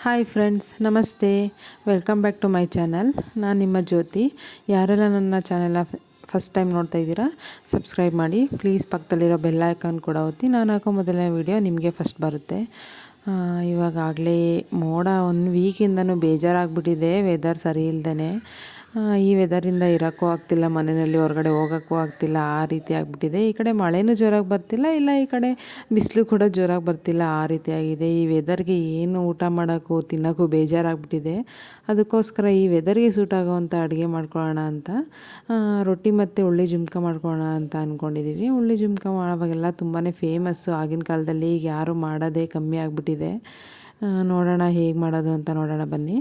Hi friends ನಮಸ್ತೆ. Welcome back to my channel ನಾನು ನಿಮ್ಮ ಜ್ಯೋತಿ. ಯಾರೆಲ್ಲ ನನ್ನ ಚಾನೆಲ್ನ ಫಸ್ಟ್ ಟೈಮ್ ನೋಡ್ತಾ ಇದ್ದೀರಾ ಸಬ್ಸ್ಕ್ರೈಬ್ ಮಾಡಿ. ಪ್ಲೀಸ್ ಪಕ್ಕದಲ್ಲಿರೋ ಬೆಲ್ ಐಕಾನ್ ಕೂಡ ಒತ್ತಿ. ನಾನು ಹಾಕೋ ಮೊದಲನೇ ವಿಡಿಯೋ ನಿಮಗೆ ಫಸ್ಟ್ ಬರುತ್ತೆ. ಇವಾಗಾಗಲೇ ಮೋಡ ಒಂದು ವೀಕಿಂದನೂ ಬೇಜಾರಾಗ್ಬಿಟ್ಟಿದೆ. ವೆದರ್ ಸರಿ ಇಲ್ದೇ ಈ ವೆದರಿಂದ ಇರೋಕ್ಕೂ ಆಗ್ತಿಲ್ಲ, ಮನೆಯಲ್ಲಿ ಹೊರಗಡೆ ಹೋಗೋಕ್ಕೂ ಆಗ್ತಿಲ್ಲ, ಆ ರೀತಿ ಆಗಿಬಿಟ್ಟಿದೆ. ಈ ಕಡೆ ಮಳೆನೂ ಜೋರಾಗಿ ಬರ್ತಿಲ್ಲ, ಇಲ್ಲ ಈ ಕಡೆ ಬಿಸಿಲು ಕೂಡ ಜೋರಾಗಿ ಬರ್ತಿಲ್ಲ, ಆ ರೀತಿ ಆಗಿದೆ. ಈ ವೆದರ್ಗೆ ಏನು ಊಟ ಮಾಡೋಕ್ಕೂ, ತಿನ್ನೋಕ್ಕೂ ಬೇಜಾರಾಗ್ಬಿಟ್ಟಿದೆ. ಅದಕ್ಕೋಸ್ಕರ ಈ ವೆದರ್ಗೆ ಸೂಟ್ ಆಗೋವಂಥ ಅಡುಗೆ ಮಾಡ್ಕೊಳ್ಳೋಣ ಅಂತ ರೊಟ್ಟಿ ಮತ್ತು ಉಳ್ಳಿ ಜುಮ್ಕ ಮಾಡ್ಕೊಳ್ಳೋಣ ಅಂತ ಅಂದ್ಕೊಂಡಿದ್ದೀವಿ ಉಳ್ಳಿ ಜುಮ್ಕ ಮಾಡೋವಾಗೆಲ್ಲ ತುಂಬಾ ಫೇಮಸ್ಸು ಆಗಿನ ಕಾಲದಲ್ಲಿ ಈಗ ಯಾರೂ ಮಾಡೋದೇ ಕಮ್ಮಿ ಆಗಿಬಿಟ್ಟಿದೆ. ನೋಡೋಣ ಹೇಗೆ ಮಾಡೋದು ಅಂತ ನೋಡೋಣ ಬನ್ನಿ.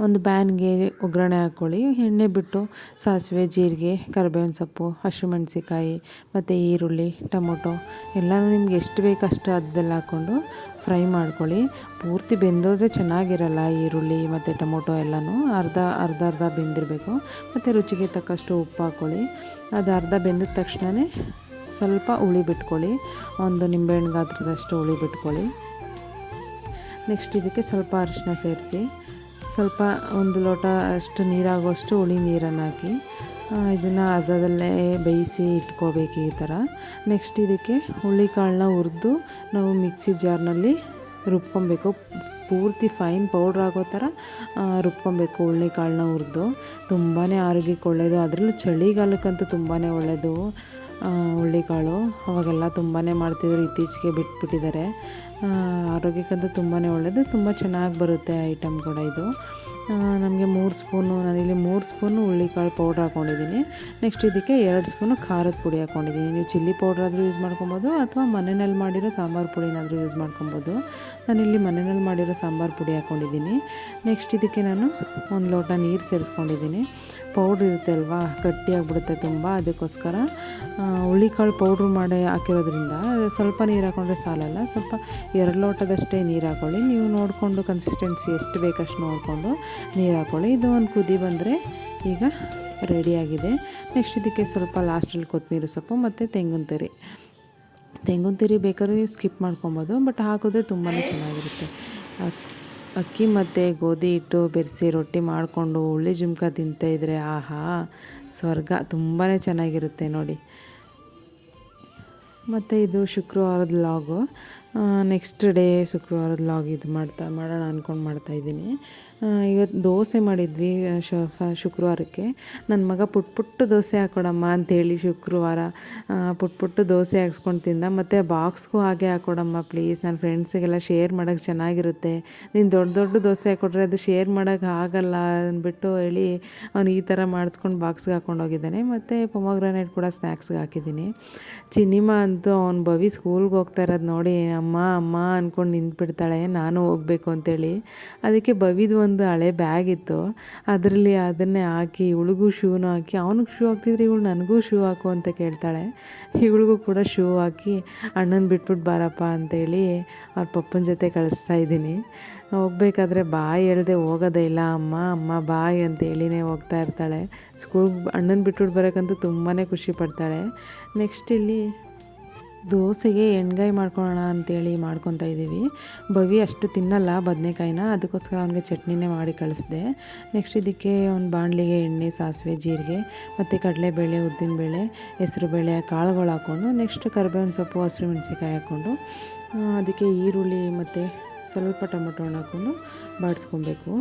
ಒಂದು ಬ್ಯಾನ್ಗೆ ಒಗ್ಗರಣೆ ಹಾಕ್ಕೊಳ್ಳಿ ಎಣ್ಣೆ ಬಿಟ್ಟು ಸಾಸಿವೆ, ಜೀರಿಗೆ, ಕರಿಬೇವಿನ ಸೊಪ್ಪು ಹಸಿಮೆಣ್ಸಿಕಾಯಿ ಮತ್ತು ಈರುಳ್ಳಿ, ಟೊಮೊಟೊ ಎಲ್ಲನೂ ನಿಮ್ಗೆ ಎಷ್ಟು ಬೇಕು ಅಷ್ಟು ಅದೆಲ್ಲ ಹಾಕ್ಕೊಂಡು ಫ್ರೈ ಮಾಡ್ಕೊಳ್ಳಿ. ಪೂರ್ತಿ ಬೆಂದೋದ್ರೆ ಚೆನ್ನಾಗಿರಲ್ಲ ಈರುಳ್ಳಿ ಮತ್ತು ಟೊಮೊಟೊ ಎಲ್ಲನೂ. ಅರ್ಧ ಅರ್ಧ ಅರ್ಧ ಬೆಂದಿರಬೇಕು. ಮತ್ತು ರುಚಿಗೆ ತಕ್ಕಷ್ಟು ಉಪ್ಪು ಹಾಕ್ಕೊಳ್ಳಿ ಅದು ಅರ್ಧ ಬೆಂದ ತಕ್ಷಣವೇ ಸ್ವಲ್ಪ ಹುಳಿ ಬಿಟ್ಕೊಳ್ಳಿ. ಒಂದು ನಿಂಬೆಹಣ್ಣು ಗಾತ್ರದಷ್ಟು ಹುಳಿ ಬಿಟ್ಕೊಳ್ಳಿ. ನೆಕ್ಸ್ಟ್ ಇದಕ್ಕೆ ಸ್ವಲ್ಪ ಅರಿಶಿನ ಸೇರಿಸಿ. ಸ್ವಲ್ಪ ಒಂದು ಲೋಟ ಅಷ್ಟು ನೀರಾಗುವಷ್ಟು ಹುಳಿ ನೀರನ್ನು ಹಾಕಿ ಇದನ್ನು ಅರ್ಧದಲ್ಲೇ ಬೇಯಿಸಿ ಇಟ್ಕೋಬೇಕು ಈ ಥರ. ನೆಕ್ಸ್ಟ್ ಇದಕ್ಕೆ ಹುಳಿ ಕಾಳನ್ನ ಹುರಿದು ನಾವು ಮಿಕ್ಸಿ ಜಾರ್ನಲ್ಲಿ ರುಬ್ಕೊಬೇಕು. ಪೂರ್ತಿ ಫೈನ್ ಪೌಡ್ರ್ ಆಗೋ ಥರ ರುಬ್ಕೊಬೇಕು ಹುಳ್ಳಿ ಕಾಳನ್ನ ಹುರಿದು. ತುಂಬಾ ಆರೋಗ್ಯಕ್ಕೆ ಒಳ್ಳೆಯದು ಅದರಲ್ಲೂ ಚಳಿಗಾಲಕ್ಕಂತೂ ತುಂಬಾ ಒಳ್ಳೆಯದು ಹುಳ್ಳಿಕಾಳು ಅವಾಗೆಲ್ಲ ತುಂಬಾ ಮಾಡ್ತಿದ್ರು, ಇತ್ತೀಚೆಗೆ ಬಿಟ್ಬಿಟ್ಟಿದ್ದಾರೆ. ಆರೋಗ್ಯಕ್ಕಂತೂ ತುಂಬಾ ಒಳ್ಳೆಯದು ತುಂಬ ಚೆನ್ನಾಗಿ ಬರುತ್ತೆ ಐಟಮ್ ಕೂಡ ಇದು. ನಮಗೆ ಮೂರು ಸ್ಪೂನು ನಾನಿಲ್ಲಿ ಮೂರು ಸ್ಪೂನು ಹುಳ್ಳಿಕಾಳು ಪೌಡ್ರ್ ಹಾಕ್ಕೊಂಡಿದ್ದೀನಿ ನೆಕ್ಸ್ಟ್ ಇದಕ್ಕೆ ಎರಡು ಸ್ಪೂನು ಖಾರದ ಪುಡಿ ಹಾಕ್ಕೊಂಡಿದ್ದೀನಿ ನೀವು ಚಿಲ್ಲಿ ಪೌಡ್ರ್ ಆದರೂ ಯೂಸ್ ಮಾಡ್ಕೊಬೋದು, ಅಥವಾ ಮನೆಯಲ್ಲಿ ಮಾಡಿರೋ ಸಾಂಬಾರು ಪುಡಿನಾದರೂ ಯೂಸ್ ಮಾಡ್ಕೊಬೋದು. ನಾನಿಲ್ಲಿ ಮನೆಯಲ್ಲಿ ಮಾಡಿರೋ ಸಾಂಬಾರು ಪುಡಿ ಹಾಕ್ಕೊಂಡಿದ್ದೀನಿ ನೆಕ್ಸ್ಟ್ ಇದಕ್ಕೆ ನಾನು ಒಂದು ಲೋಟ ನೀರು ಸೇರಿಸ್ಕೊಂಡಿದ್ದೀನಿ. ಪೌಡ್ರ್ ಇರುತ್ತೆ ಅಲ್ವಾ? ಗಟ್ಟಿಯಾಗ್ಬಿಡುತ್ತೆ ತುಂಬ ಅದಕ್ಕೋಸ್ಕರ. ಹುಳಿಕಾಳು ಪೌಡ್ರ್ ಮಾಡಿ ಹಾಕಿರೋದ್ರಿಂದ ಸ್ವಲ್ಪ ನೀರು ಹಾಕೊಂಡ್ರೆ ಸಾಲಲ್ಲ. ಸ್ವಲ್ಪ ಎರಡು ಲೋಟದಷ್ಟೇ ನೀರು ಹಾಕೊಳ್ಳಿ. ನೀವು ನೋಡಿಕೊಂಡು ಕನ್ಸಿಸ್ಟೆನ್ಸಿ ಎಷ್ಟು ಬೇಕಷ್ಟು ನೋಡಿಕೊಂಡು ನೀರು ಹಾಕೊಳ್ಳಿ. ಇದು ಒಂದು ಕುದಿ ಬಂದರೆ ಈಗ ರೆಡಿಯಾಗಿದೆ ನೆಕ್ಸ್ಟ್ ಇದಕ್ಕೆ ಸ್ವಲ್ಪ ಲಾಸ್ಟಲ್ಲಿ ಕೊತ್ತಂಬರಿ ಸೊಪ್ಪು ಮತ್ತು ತೆಂಗಿನ ತುರಿ. ತೆಂಗಿನ ತುರಿ ಬೇಕಾದ್ರೆ ನೀವು ಸ್ಕಿಪ್ ಮಾಡ್ಕೊಬೋದು ಬಟ್ ಹಾಕಿದ್ರೆ ತುಂಬಾ ಚೆನ್ನಾಗಿರುತ್ತೆ. ಅಕ್ಕಿ ಮತ್ತು ಗೋಧಿ ಹಿಟ್ಟು, ಬೆರೆಸಿ ರೊಟ್ಟಿ ಮಾಡಿಕೊಂಡು, ಹುಳಿ ಜುಮ್ಕ ತಿಂತಾಯಿದ್ರೆ ಆಹಾ, ಸ್ವರ್ಗ ತುಂಬಾ ಚೆನ್ನಾಗಿರುತ್ತೆ ನೋಡಿ. ಮತ್ತು ಇದು ಶುಕ್ರವಾರದ ಲಾಗು ನೆಕ್ಸ್ಟ್ ಡೇ ಶುಕ್ರವಾರದ ಲಾಗ್ ಇದು ಮಾಡ್ತಾ, ಮಾಡೋಣ ಅಂದ್ಕೊಂಡು ಮಾಡ್ತಾಯಿದ್ದೀನಿ ಇವತ್ತು ದೋಸೆ ಮಾಡಿದ್ವಿ ಶ ಶುಕ್ರವಾರಕ್ಕೆ. ನನ್ನ ಮಗ ಪುಟ್ ಪುಟ್ಟು ದೋಸೆ ಹಾಕೊಡಮ್ಮ ಅಂಥೇಳಿ ಶುಕ್ರವಾರ ಪುಟ್ ಪುಟ್ಟು ದೋಸೆ ಹಾಕ್ಸ್ಕೊಂಡು ತಿಂದ. ಮತ್ತು ಬಾಕ್ಸ್ಗೂ ಹಾಗೆ ಹಾಕೊಡಮ್ಮ ಪ್ಲೀಸ್ ನನ್ನ ಫ್ರೆಂಡ್ಸಿಗೆಲ್ಲ ಶೇರ್ ಮಾಡೋಕ್ಕೆ ಚೆನ್ನಾಗಿರುತ್ತೆ. ನೀನು ದೊಡ್ಡ ದೊಡ್ಡ ದೋಸೆ ಹಾಕ್ಕೊಟ್ರೆ ಅದು ಶೇರ್ ಮಾಡೋಕ್ಕೆ ಆಗಲ್ಲ ಅಂದ್ಬಿಟ್ಟು ಹೇಳಿ ಅವನು ಈ ಥರ ಮಾಡಿಸ್ಕೊಂಡು ಬಾಕ್ಸ್ಗೆ ಹಾಕ್ಕೊಂಡು ಹೋಗಿದ್ದಾನೆ. ಮತ್ತು ಪೊಮೊಗ್ರಾನೇಟ್ ಕೂಡ ಸ್ನ್ಯಾಕ್ಸ್ಗೆ ಹಾಕಿದ್ದೀನಿ. ಚಿನಿಮಾ ಅಂತೂ ಅವ್ನು ಭವಿ ಸ್ಕೂಲ್ಗೆ ಹೋಗ್ತಾ ಇರೋದು ನೋಡಿ, ಅಮ್ಮ ಅಮ್ಮ ಅಂದ್ಕೊಂಡು ನಿಂತ್ಬಿಡ್ತಾಳೆ. ನಾನು ಹೋಗಬೇಕು ಅಂತೇಳಿ. ಅದಕ್ಕೆ ಭವಿದು ಒಂದು ಹಳೆ ಬ್ಯಾಗ್ ಇತ್ತು. ಅದರಲ್ಲಿ ಅದನ್ನೇ ಹಾಕಿ ಇವಳಿಗೂ ಶೂನು ಹಾಕಿ, ಅವನಿಗೆ ಶೂ ಹಾಕ್ತಿದ್ರೆ ಇವಳು ನನಗೂ ಶೂ ಹಾಕು ಅಂತ ಕೇಳ್ತಾಳೆ. ಇವಳಿಗೂ ಕೂಡ ಶೂ ಹಾಕಿ ಅಣ್ಣನ ಬಿಟ್ಬಿಟ್ಟು ಬಾರಪ್ಪ ಅಂತೇಳಿ ಅವ್ರ ಪಪ್ಪನ ಜೊತೆ ಕಳಿಸ್ತಾ ಇದ್ದೀನಿ. ಹೋಗ್ಬೇಕಾದ್ರೆ ಬಾಯಿ ಹೇಳ್ದೆ ಹೋಗೋದೇ ಇಲ್ಲ. ಅಮ್ಮ ಅಮ್ಮ, ಬಾಯ್ ಅಂತೇಳಿನೇ ಹೋಗ್ತಾ ಇರ್ತಾಳೆ. ಸ್ಕೂಲ್ ಅಣ್ಣನ ಬಿಟ್ಬಿಟ್ಟು ಬರೋಕ್ಕಂತೂ ತುಂಬಾ ಖುಷಿ ಪಡ್ತಾಳೆ. ನೆಕ್ಸ್ಟ್ ಇಲ್ಲಿ ದೋಸೆಗೆ ಎಣ್ಗಾಯಿ ಮಾಡ್ಕೊಳ್ಳೋಣ ಅಂತೇಳಿ ಮಾಡ್ಕೊತಾ ಇದ್ದೀವಿ. ಬವಿ ಅಷ್ಟು ತಿನ್ನಲ್ಲ ಬದನೆಕಾಯಿನ, ಅದಕ್ಕೋಸ್ಕರ ಅವನಿಗೆ ಚಟ್ನಿನೇ ಮಾಡಿ ಕಳಿಸಿದೆ. ನೆಕ್ಸ್ಟ್ ಇದಕ್ಕೆ ಒಂದು ಬಾಣಲಿಗೆ ಎಣ್ಣೆ, ಸಾಸಿವೆ, ಜೀರಿಗೆ, ಮತ್ತು ಕಡಲೆಬೇಳೆ, ಉದ್ದಿನಬೇಳೆ, ಹೆಸರುಬೇಳೆ, ಕಾಳುಗಳು ಹಾಕ್ಕೊಂಡು ನೆಕ್ಸ್ಟ್ ಕರಿಬೇವಿನ ಸೊಪ್ಪು ಹಸಿರು ಮೆಣಸಿನ್ಕಾಯಿ ಹಾಕ್ಕೊಂಡು ಅದಕ್ಕೆ ಈರುಳ್ಳಿ ಮತ್ತು ಸ್ವಲ್ಪ ಟೊಮೊಟೊ ಹಣ್ಣು ಹಾಕ್ಕೊಂಡು ಬಾಡಿಸ್ಕೊಬೇಕು.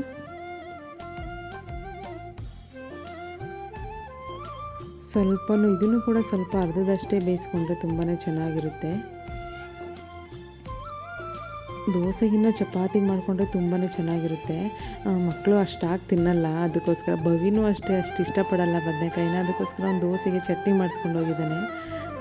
ಸ್ವಲ್ಪನೂ ಇದನ್ನು ಕೂಡ ಸ್ವಲ್ಪ ಅರ್ಧದಷ್ಟೇ ಬೇಯಿಸ್ಕೊಂಡ್ರೆ ತುಂಬಾ ಚೆನ್ನಾಗಿರುತ್ತೆ. ದೋಸೆಗಿನ್ನ ಚಪಾತಿಗೆ ಮಾಡಿಕೊಂಡ್ರೆ ತುಂಬಾ ಚೆನ್ನಾಗಿರುತ್ತೆ. ಮಕ್ಕಳು ಅಷ್ಟಾಗಿ ತಿನ್ನಲ್ಲ, ಅದಕ್ಕೋಸ್ಕರ ಬವಿನೂ ಅಷ್ಟೇ ಅಷ್ಟು ಇಷ್ಟಪಡಲ್ಲ ಬದನೆಕಾಯಿನ, ಅದಕ್ಕೋಸ್ಕರ ಒಂದು ದೋಸೆಗೆ ಚಟ್ನಿ ಮಾಡಿಸ್ಕೊಂಡು ಹೋಗಿದ್ದಾನೆ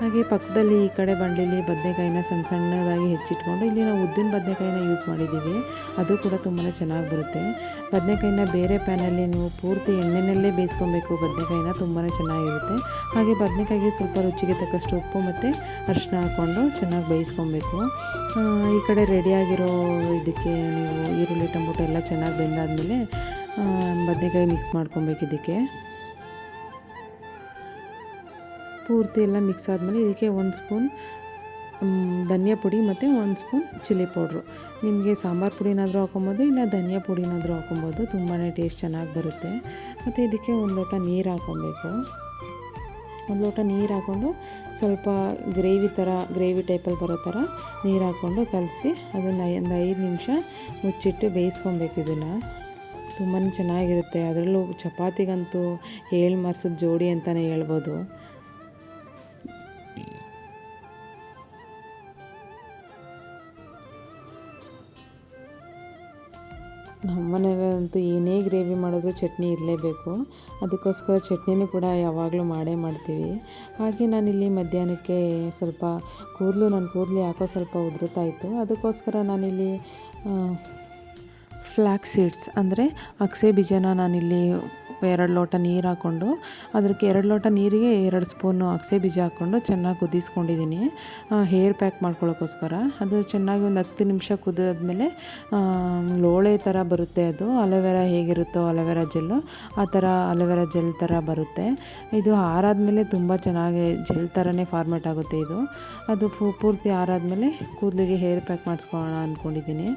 ಹಾಗೆ ಪಕ್ಕದಲ್ಲಿ ಈ ಕಡೆ ಬಂಡಲಿಲಿ ಬದನೆಕಾಯಿನ ಸಣ್ಣ ಸಣ್ಣದಾಗಿ ಹೆಚ್ಚಿಟ್ಕೊಂಡು ಇಲ್ಲಿ ನಾವು ಉದ್ದಿನ ಬದನೆಕಾಯಿನ ಯೂಸ್ ಮಾಡಿದ್ದೀವಿ. ಅದು ಕೂಡ ತುಂಬಾ ಚೆನ್ನಾಗಿ ಬರುತ್ತೆ. ಬದನೆಕಾಯಿನ ಬೇರೆ ಪ್ಯಾನಲ್ಲಿ ನೀವು ಪೂರ್ತಿ ಎಣ್ಣೆನಲ್ಲೇ ಬೇಯಿಸ್ಕೊಬೇಕು. ಬದನೆಕಾಯಿನ ತುಂಬಾ ಚೆನ್ನಾಗಿರುತ್ತೆ. ಹಾಗೆ ಬದನೆಕಾಯಿಗೆ ಸ್ವಲ್ಪ ರುಚಿಗೆ ತಕ್ಕಷ್ಟು ಉಪ್ಪು ಮತ್ತು ಅರಿಶಿನ ಹಾಕ್ಕೊಂಡು ಚೆನ್ನಾಗಿ ಬೇಯಿಸ್ಕೊಬೇಕು. ಈ ಕಡೆ ರೆಡಿಯಾಗಿರೋ ಇದಕ್ಕೆ ನೀವು ಈರುಳ್ಳಿ, ಟೊಮೊಟೊ ಎಲ್ಲ ಚೆನ್ನಾಗಿ ಬೆಂದಾದಮೇಲೆ ಬದನೆಕಾಯಿ ಮಿಕ್ಸ್ ಮಾಡ್ಕೊಬೇಕು ಇದಕ್ಕೆ. ಪೂರ್ತಿ ಎಲ್ಲ ಮಿಕ್ಸ್ ಆದಮೇಲೆ ಇದಕ್ಕೆ ಒಂದು ಸ್ಪೂನ್ ಧನಿಯಾ ಪುಡಿ ಮತ್ತು ಒಂದು ಸ್ಪೂನ್ ಚಿಲ್ಲಿ ಪೌಡ್ರು. ನಿಮಗೆ ಸಾಂಬಾರು ಪುಡಿನಾದರೂ ಹಾಕೊಬೋದು ಇಲ್ಲ ಧನಿಯಾ ಪುಡಿನಾದರೂ ಹಾಕೊಬೋದು ತುಂಬಾ ಟೇಸ್ಟ್ ಚೆನ್ನಾಗಿ ಬರುತ್ತೆ. ಮತ್ತು ಇದಕ್ಕೆ ಒಂದು ಲೋಟ ನೀರು ಹಾಕ್ಕೊಬೇಕು. ಒಂದು ಲೋಟ ನೀರು ಹಾಕ್ಕೊಂಡು ಸ್ವಲ್ಪ ಗ್ರೇವಿ ಥರ ಗ್ರೇವಿ ಟೈಪಲ್ಲಿ ಬರೋ ಥರ ನೀರು ಹಾಕ್ಕೊಂಡು ಕಲಸಿ ಅದನ್ನು ಒಂದು ಐದು ನಿಮಿಷ ಮುಚ್ಚಿಟ್ಟು ಬೇಯಿಸ್ಕೊಬೇಕು ಇದನ್ನು. ತುಂಬಾ ಚೆನ್ನಾಗಿರುತ್ತೆ. ಅದರಲ್ಲೂ ಚಪಾತಿಗಂತೂ ಏಳು ಮರ್ಸದ ಜೋಡಿ ಅಂತಲೇ ಹೇಳ್ಬೋದು. ನಮ್ಮ ಮನೆಯಲ್ಲಂತೂ ಏನೇ ಗ್ರೇವಿ ಮಾಡಿದ್ರೂ ಚಟ್ನಿ ಇರಲೇಬೇಕು. ಅದಕ್ಕೋಸ್ಕರ ಚಟ್ನಿನೂ ಕೂಡ ಯಾವಾಗಲೂ ಮಾಡೇ ಮಾಡ್ತೀವಿ. ಹಾಗೆ ನಾನಿಲ್ಲಿ ಮಧ್ಯಾಹ್ನಕ್ಕೆ ಸ್ವಲ್ಪ ಕೂದಲು ನನ್ನ ಕೂದಲು ಯಾಕೋ ಸ್ವಲ್ಪ ಉದುರುತ್ತಾ ಇತ್ತು. ಅದಕ್ಕೋಸ್ಕರ ನಾನಿಲ್ಲಿ ಫ್ಲ್ಯಾಕ್ ಸೀಡ್ಸ್ ಅಂದರೆ ಅಗಸೆ ಬೀಜನ ನಾನಿಲ್ಲಿ ಎರಡು ಲೋಟ ನೀರು ಹಾಕ್ಕೊಂಡು ಅದಕ್ಕೆ ಎರಡು ಲೋಟ ನೀರಿಗೆ ಎರಡು ಸ್ಪೂನು ಅಗಸೆ ಬೀಜ ಹಾಕ್ಕೊಂಡು ಚೆನ್ನಾಗಿ ಕುದಿಸ್ಕೊಂಡಿದ್ದೀನಿ ಹೇರ್ ಪ್ಯಾಕ್ ಮಾಡ್ಕೊಳ್ಳೋಕ್ಕೋಸ್ಕರ ಅದು ಚೆನ್ನಾಗಿ ಒಂದು ಹತ್ತು ನಿಮಿಷ ಕುದಿದ್ಮೇಲೆ ಲೋಳೆ ಥರ ಬರುತ್ತೆ ಅದು. ಅಲೋವೆರಾ ಹೇಗಿರುತ್ತೋ ಅಲೋವೆರಾ ಜೆಲ್ಲು, ಆ ಥರ ಅಲೋವೆರಾ ಜೆಲ್ ಥರ ಬರುತ್ತೆ. ಇದು ಆರಾದಮೇಲೆ ತುಂಬ ಚೆನ್ನಾಗಿ ಜೆಲ್ ಥರನೇ ಫಾರ್ಮೇಟ್ ಆಗುತ್ತೆ ಇದು. ಅದು ಪೂರ್ತಿ ಆರಾದಮೇಲೆ ಕೂದಲಿಗೆ ಹೇರ್ ಪ್ಯಾಕ್ ಮಾಡಿಸ್ಕೊಳ್ಳೋಣ ಅಂದ್ಕೊಂಡಿದ್ದೀನಿ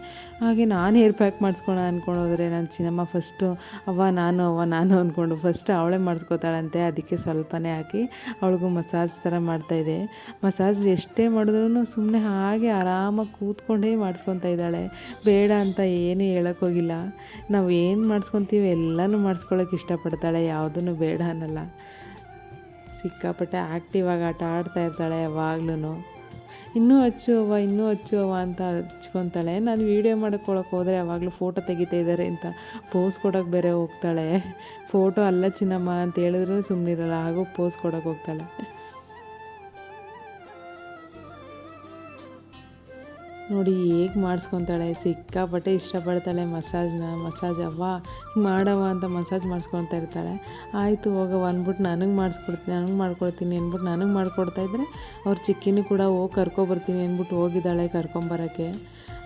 ಹಾಗೆ ನಾನು ಹೇರ್ ಪ್ಯಾಕ್ ಮಾಡಿಸ್ಕೊಳ್ಳೋಣ ಅಂದ್ಕೊಂಡೋದ್ರೆ ನಾನು ಚಿನ್ನಮ್ಮ ಫಸ್ಟು ಅವ್ವ, ನಾನು ಅವ್ವ, ನಾನು ಅಂದ್ಕೊಂಡು ಫಸ್ಟ್ ಅವಳೇ ಮಾಡಿಸ್ಕೋತಾಳಂತೆ, ಅದಕ್ಕೆ ಸ್ವಲ್ಪನೇ ಹಾಕಿ ಅವಳಿಗೂ ಮಸಾಜ್ ಥರ ಮಾಡ್ತಾಯಿದ್ದೆ ಮಸಾಜ್ ಎಷ್ಟೇ ಮಾಡಿದ್ರೂ ಸುಮ್ಮನೆ ಹಾಗೆ ಆರಾಮಾಗಿ ಕೂತ್ಕೊಂಡೇ ಮಾಡಿಸ್ಕೊತಾ ಇದ್ದಾಳೆ. ಬೇಡ ಅಂತ ಏನೂ ಹೇಳೋಕ್ಕೋಗಿಲ್ಲ ನಾವು ಏನು ಮಾಡಿಸ್ಕೊತೀವಿ ಎಲ್ಲನೂ ಮಾಡಿಸ್ಕೊಳ್ಳೋಕೆ ಇಷ್ಟಪಡ್ತಾಳೆ ಯಾವುದೂ ಬೇಡ ಅನ್ನಲ್ಲ. ಸಿಕ್ಕಾಪಟ್ಟೆ ಆ್ಯಕ್ಟಿವ್ ಆಗಿ ಆಟ ಆಡ್ತಾ ಇರ್ತಾಳೆ ಯಾವಾಗ್ಲೂ ಇನ್ನೂ ಹಚ್ಚು ಅವ್ವ ಇನ್ನೂ ಹಚ್ಚು ಅವ್ವ ಅಂತ ಹಚ್ಕೊತಾಳೆ. ನಾನು ವೀಡಿಯೋ ಮಾಡ್ಕೊಳಕ್ಕೆ ಹೋದರೆ ಯಾವಾಗಲೂ ಫೋಟೋ ತೆಗಿತಾ ಇದ್ದಾರೆ ಅಂತ. ಪೋಸ್ ಕೊಡೋಕೆ ಬೇರೆ ಹೋಗ್ತಾಳೆ. ಫೋಟೋ ಅಲ್ಲ ಚಿನ್ನಮ್ಮ ಅಂತ ಹೇಳಿದ್ರು ಸುಮ್ಮನಿರಲ್ಲ ಹಾಗೂ ಪೋಸ್ ಕೊಡೋಕೆ ಹೋಗ್ತಾಳೆ. ನೋಡಿ ಹೇಗೆ ಮಾಡಿಸ್ಕೊತಾಳೆ, ಸಿಕ್ಕಾಪಟ್ಟೆ ಇಷ್ಟಪಡ್ತಾಳೆ ಮಸಾಜ್ನ, ಮಸಾಜ್ ಅವ್ವ ಮಾಡವ ಅಂತ ಮಸಾಜ್ ಮಾಡಿಸ್ಕೊತಾ ಇರ್ತಾಳೆ. ಆಯಿತು ಹೋಗವ ಅಂದ್ಬಿಟ್ಟು ನನಗೆ ಮಾಡಿಸ್ಕೊಡ್ತೀನಿ ನನಗೆ ಮಾಡ್ಕೊಡ್ತೀನಿ ಅಂದ್ಬಿಟ್ಟು ನನಗೆ ಮಾಡ್ಕೊಡ್ತಾಯಿದ್ರೆ ಅವ್ರ ಚಿಕ್ಕಿನೂ ಕೂಡ ಹೋಗಿ ಕರ್ಕೊಬರ್ತೀನಿ ಅಂದ್ಬಿಟ್ಟು ಹೋಗಿದ್ದಾಳೆ ಕರ್ಕೊಂಬರೋಕ್ಕೆ.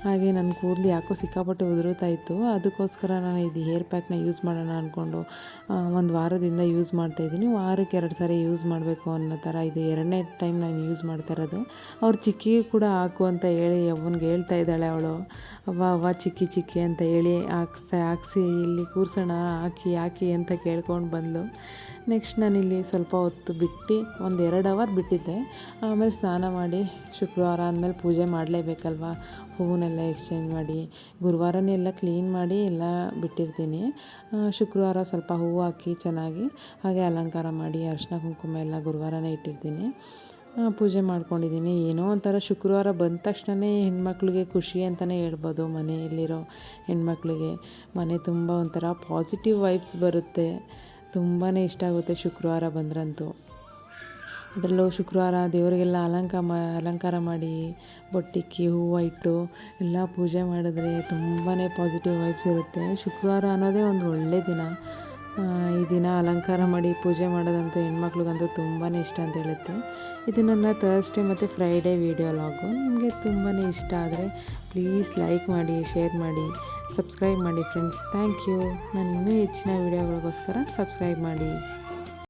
ಹಾಗೆ ನನ್ನ ಕೂದಲು ಯಾಕೋ ಸಿಕ್ಕಾಪಟ್ಟೆ ಉದುರುತ್ತಾ ಇತ್ತು ಅದಕ್ಕೋಸ್ಕರ ನಾನು ಇದು ಹೇರ್ ಪ್ಯಾಕ್ನ ಯೂಸ್ ಮಾಡೋಣ ಅಂದ್ಕೊಂಡು ಒಂದು ವಾರದಿಂದ ಯೂಸ್ ಮಾಡ್ತಾಯಿದ್ದೀನಿ ವಾರಕ್ಕೆ ಎರಡು ಸಾರಿ ಯೂಸ್ ಮಾಡಬೇಕು ಅನ್ನೋ ಥರ ಇದು ಎರಡನೇ ಟೈಮ್ ನಾನು ಯೂಸ್ ಮಾಡ್ತಾ ಇರೋದು. ಅವ್ರು ಚಿಕ್ಕಿ ಕೂಡ ಹಾಕು ಅಂತ ಹೇಳಿ ಅವ್ವನಿಗೆ ಹೇಳ್ತಾ ಇದ್ದಾಳೆ ಅವಳು. ಅವ್ವ ಅವ್ವ, ಚಿಕ್ಕಿ ಚಿಕ್ಕಿ ಅಂತ ಹೇಳಿ ಹಾಕ್ಸ್ತಾ ಹಾಕ್ಸಿ, ಇಲ್ಲಿ ಕೂರ್ಸೋಣ, ಹಾಕಿ ಹಾಕಿ ಅಂತ ಕೇಳ್ಕೊಂಡು ಬಂದಳು ನೆಕ್ಸ್ಟ್ ನಾನು ಇಲ್ಲಿ ಸ್ವಲ್ಪ ಹೊತ್ತು ಬಿಟ್ಟು, ಒಂದು ಎರಡು ಅವರ್ ಬಿಟ್ಟಿದ್ದೆ. ಆಮೇಲೆ ಸ್ನಾನ ಮಾಡಿ ಶುಕ್ರವಾರ ಅಂದಮೇಲೆ ಪೂಜೆ ಮಾಡಲೇಬೇಕಲ್ವ? ಹೂವನ್ನೆಲ್ಲ ಎಕ್ಸ್ಚೇಂಜ್ ಮಾಡಿ, ಗುರುವಾರನೇ ಎಲ್ಲ ಕ್ಲೀನ್ ಮಾಡಿ ಎಲ್ಲ ಬಿಟ್ಟಿರ್ತೀನಿ. ಶುಕ್ರವಾರ ಸ್ವಲ್ಪ ಹೂವು ಹಾಕಿ ಚೆನ್ನಾಗಿ ಹಾಗೆ ಅಲಂಕಾರ ಮಾಡಿ, ಅರಿಶಿನ ಕುಂಕುಮ ಎಲ್ಲ ಗುರುವಾರನೇ ಇಟ್ಟಿರ್ತೀನಿ. ಪೂಜೆ ಮಾಡ್ಕೊಂಡಿದ್ದೀನಿ. ಏನೋ ಒಂಥರ ಶುಕ್ರವಾರ ಬಂದ ತಕ್ಷಣವೇ ಹೆಣ್ಮಕ್ಳಿಗೆ ಖುಷಿ ಅಂತಲೇ ಹೇಳ್ಬೋದು ಮನೆಯಲ್ಲಿರೋ ಹೆಣ್ಮಕ್ಳಿಗೆ. ಮನೆ ತುಂಬ ಒಂಥರ ಪಾಸಿಟಿವ್ ವೈಬ್ಸ್ ಬರುತ್ತೆ. ತುಂಬಾ ಇಷ್ಟ ಆಗುತ್ತೆ ಶುಕ್ರವಾರ ಬಂದ್ರಂತೂ. ಅದರಲ್ಲೂ ಶುಕ್ರವಾರ ದೇವರಿಗೆಲ್ಲ ಅಲಂಕಾರ ಅಲಂಕಾರ ಮಾಡಿ ಬೊಟ್ಟಿಕ್ಕಿ ಹೂವು ಇಟ್ಟು ಎಲ್ಲ ಪೂಜೆ ಮಾಡಿದ್ರೆ ತುಂಬಾ ಪಾಸಿಟಿವ್ ವೈಬ್ಸ್ ಇರುತ್ತೆ. ಶುಕ್ರವಾರ ಅನ್ನೋದೇ ಒಂದು ಒಳ್ಳೆಯ ದಿನ. ಈ ದಿನ ಅಲಂಕಾರ ಮಾಡಿ ಪೂಜೆ ಮಾಡೋದಂತೂ ಹೆಣ್ಮಕ್ಳಿಗಂತೂ ತುಂಬಾ ಇಷ್ಟ ಅಂತ ಹೇಳುತ್ತೆ. ಇದು ನನ್ನ ಥರ್ಸ್ಡೇ ಮತ್ತು ಫ್ರೈಡೇ ವೀಡಿಯೋ ಲಾಗು ನಿಮಗೆ ತುಂಬಾ ಇಷ್ಟ ಆದರೆ ಪ್ಲೀಸ್ ಲೈಕ್ ಮಾಡಿ ಶೇರ್ ಮಾಡಿ ಸಬ್ಸ್ಕ್ರೈಬ್ ಮಾಡಿ ಫ್ರೆಂಡ್ಸ್ ಥ್ಯಾಂಕ್ ಯು ನಾನು ಇನ್ನೂ ಹೆಚ್ಚಿನ ವೀಡಿಯೋಗಳಿಗೋಸ್ಕರ ಸಬ್ಸ್ಕ್ರೈಬ್ ಮಾಡಿ.